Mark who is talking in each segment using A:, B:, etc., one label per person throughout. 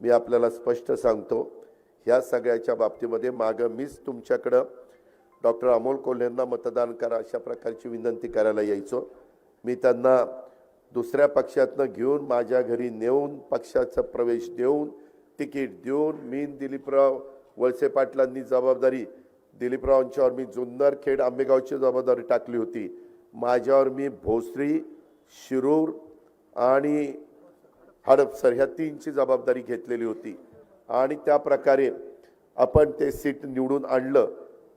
A: मी आपल्याला स्पष्ट सांगतो ह्या सगळ्याच्या बाबतीमध्ये मागं मीच तुमच्याकडं डॉक्टर अमोल कोल्हेंना मतदान करा अशा प्रकारची विनंती करायला यायचो. मी त्यांना दुसऱ्या पक्षातनं घेऊन माझ्या घरी नेऊन पक्षाचा प्रवेश देऊन तिकीट देऊन मी दिलीपराव वळसे पाटलांनी जबाबदारी दिलीपरावांच्यावर मी जुन्नर खेड आंबेगावची जबाबदारी टाकली होती. माझ्यावर मी भोसरी शिरूर आणि हडपसर ह्या तीनची जबाबदारी घेतलेली होती. आणि त्या प्रकारे आपण ते सीट निवडून आणलं.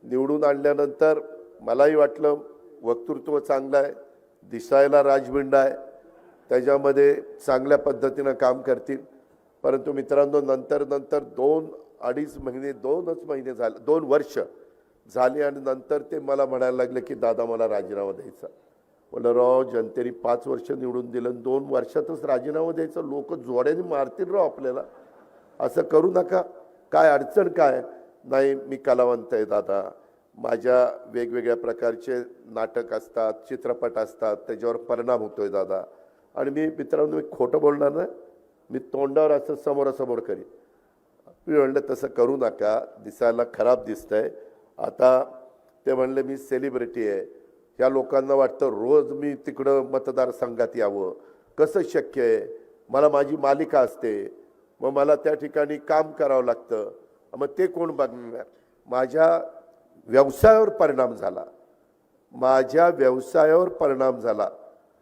A: निवडून आणल्यानंतर मलाही वाटलं वक्तृत्व चांगलं आहे दिसायला राजबिंड आहे. त्याच्यामध्ये चांगल्या पद्धतीनं काम करतील. परंतु मित्रांनो नंतर नंतर दोन अडीच महिने दोनच महिने झाले दोन वर्ष झाली आणि नंतर ते मला म्हणायला लागले की दादा मला राजीनामा द्यायचा म्हणलं जनतेने पाच वर्ष निवडून दिलं दोन वर्षातच राजीनामा द्यायचं. लोक जोड्याने मारतील राव आपल्याला. असं करू नका. काय अडचण काय? नाही मी कलावंत आहे दादा. माझ्या वेगवेगळ्या प्रकारचे नाटक असतात चित्रपट असतात त्याच्यावर परिणाम होतोय दादा. आणि मी मित्रांनो मी खोटं बोलणार नाही. मी तोंडावर असं समोरासमोर करीन. मी म्हणलं तसं करू नका. दिसायला खराब दिसतंय. आता ते म्हणले मी सेलिब्रिटी आहे. ह्या लोकांना वाटतं रोज मी तिकडं मतदारसंघात यावं. कसं शक्य आहे? मला माझी मालिका असते. मग मला त्या ठिकाणी काम करावं लागतं. मग ते कोण बघणार? माझ्या व्यवसायावर परिणाम झाला. माझ्या व्यवसायावर परिणाम झाला.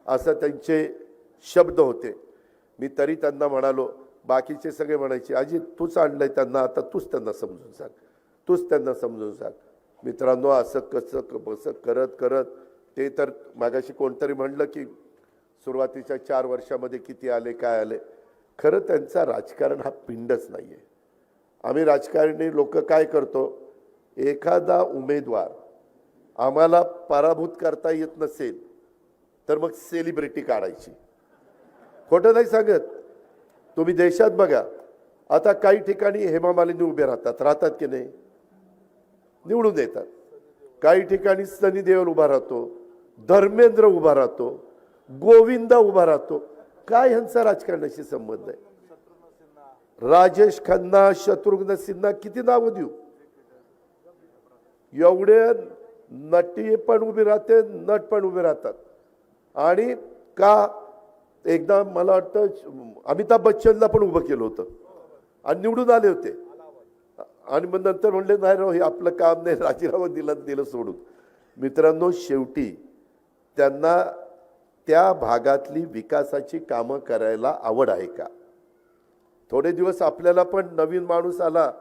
A: असं त्यांचे शब्द होते. मी तरी त्यांना म्हणालो बाकीचे सगळे म्हणायचे अजित तूच आणलंय त्यांना आता तूच त्यांना समजून सांग. तूच त्यांना समजून सांग. मित्रांनो असं कसं क- करत करत ते तर मागाशी कोणतरी म्हणलं की सुरुवातीच्या चार वर्षामध्ये किती आले काय आले. खरं त्यांचा राजकारण हा पिंडच नाही आहे आम्ही राजकारणी लोक काय करतो? एखादा उमेदवार आम्हाला पराभूत करता येत नसेल तर मग सेलिब्रिटी काढायची. खोटं नाही सांगत. तुम्ही देशात बघा. आता काही ठिकाणी हेमा मालिनी उभे राहतात. राहतात की नाही? निवडून देतात. काही ठिकाणी सनी उभा राहतो धर्मेंद्र उभा राहतो गोविंदा उभा राहतो. काय ह्यांचा राजकारणाशी संबंध आहे? राजेश खन्ना शत्रुघ्न सिन्हा किती नावं देऊ? एवढे नटी पण उभी राहते नट पण उभे राहतात. आणि का एकदा मला वाटतं अमिताभ बच्चनला पण उभं केलं होतं. आणि निवडून आले होते. आणि मग नंतर म्हणले नाही राव हे आपलं काम नाही राजीनामा दिला दिलं सोडून. मित्रांनो शेवटी त्यांना त्या भागातली विकासाची कामं करायला आवड आहे का? थोडे दिवस आपल्याला पण नवीन माणूस आला.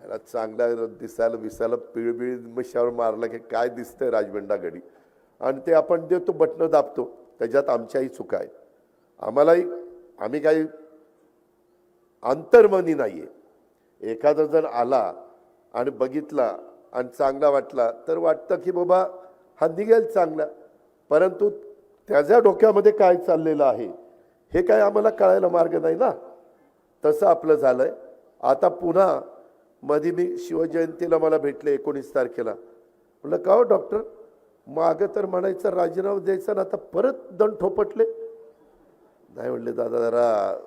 A: याला चांगला दिसायला विसायला पिळबिळ मिशावर मारला की काय दिसतंय राजबंडा घडी आणि ते आपण देतो बटणं दाबतो. त्याच्यात आमच्याही चुका आहेत. आम्हालाही आम्ही काही अंतर्मनी नाही आहे एखादा जर आला आणि बघितला आणि चांगला वाटला तर वाटतं की बाबा हा निघेल चांगला. परंतु त्याच्या डोक्यामध्ये काय चाललेलं आहे हे काय आम्हाला कळायला मार्ग नाही ना? तसं आपलं झालं आहे आता पुन्हा मध्ये मी शिवजयंतीला मला भेटले एकोणीस तारखेला. म्हटलं का हो डॉक्टर? मागं तर म्हणायचं राजीनामा द्यायचा ना आता परत दंड ठोपटले. नाही म्हणले दादा जरा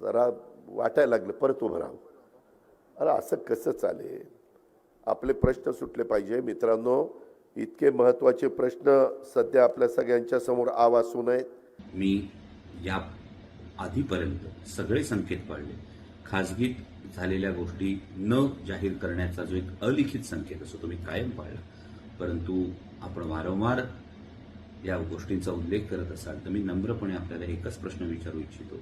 A: जरा वाटायला लागलं परत उभं राहू. अरे असं कसं चालेल? आपले प्रश्न सुटले पाहिजे. मित्रांनो इतके महत्त्वाचे प्रश्न सध्या आपल्या सगळ्यांच्या समोर आवासून आहेत.
B: मी या आधीपर्यंत सगळे संकेत पाळले. खाजगीत झालेल्या गोष्टी न जाहीर करण्याचा जो एक अलिखित संकेत असतो तो मी कायम पाळला. परंतु आपण वारंवार या गोष्टींचा उल्लेख करत असाल तर मी नम्रपणे आपल्याला एकच प्रश्न विचारू इच्छितो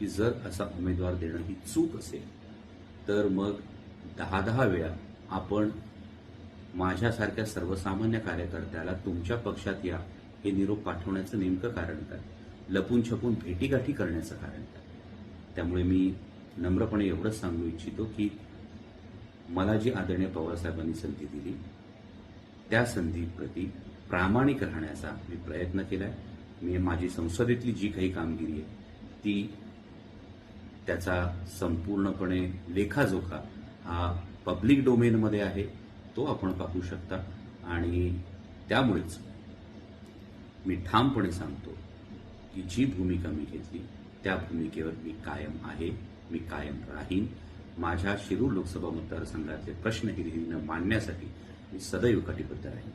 B: की जर असा उमेदवार देणं ही चूक असेल तर मग दहा दहा वेळा आपण माझ्यासारख्या सर्वसामान्य कार्यकर्त्याला तुमच्या पक्षात या हे निरोप पाठवण्याचं नेमकं कारण काय? लपून छपून भेटीगाठी करण्याचं कारण काय? त्यामुळे मी नम्रपणे एवढंच सांगू इच्छितो की मला जी आदरणीय पवारसाहेबांनी संधी दिली त्या संधीप्रती प्रामाणिक राहण्याचा मी प्रयत्न केला आहे मी माझी संसदेतली जी काही कामगिरी आहे ती त्याचा संपूर्णपणे लेखाजोखा हा पब्लिक डोमेनमध्ये आहे तो आपण पाहू शकता. आणि त्यामुळेच मी ठामपणे सांगतो की जी भूमिका मी घेतली त्या भूमिकेवर मी कायम आहे मी कायम राहीन. माझ्या शिरूर लोकसभा मतदारसंघातले प्रश्न हिरिरीनं मांडण्यासाठी मी सदैव कटिबद्ध राहीन.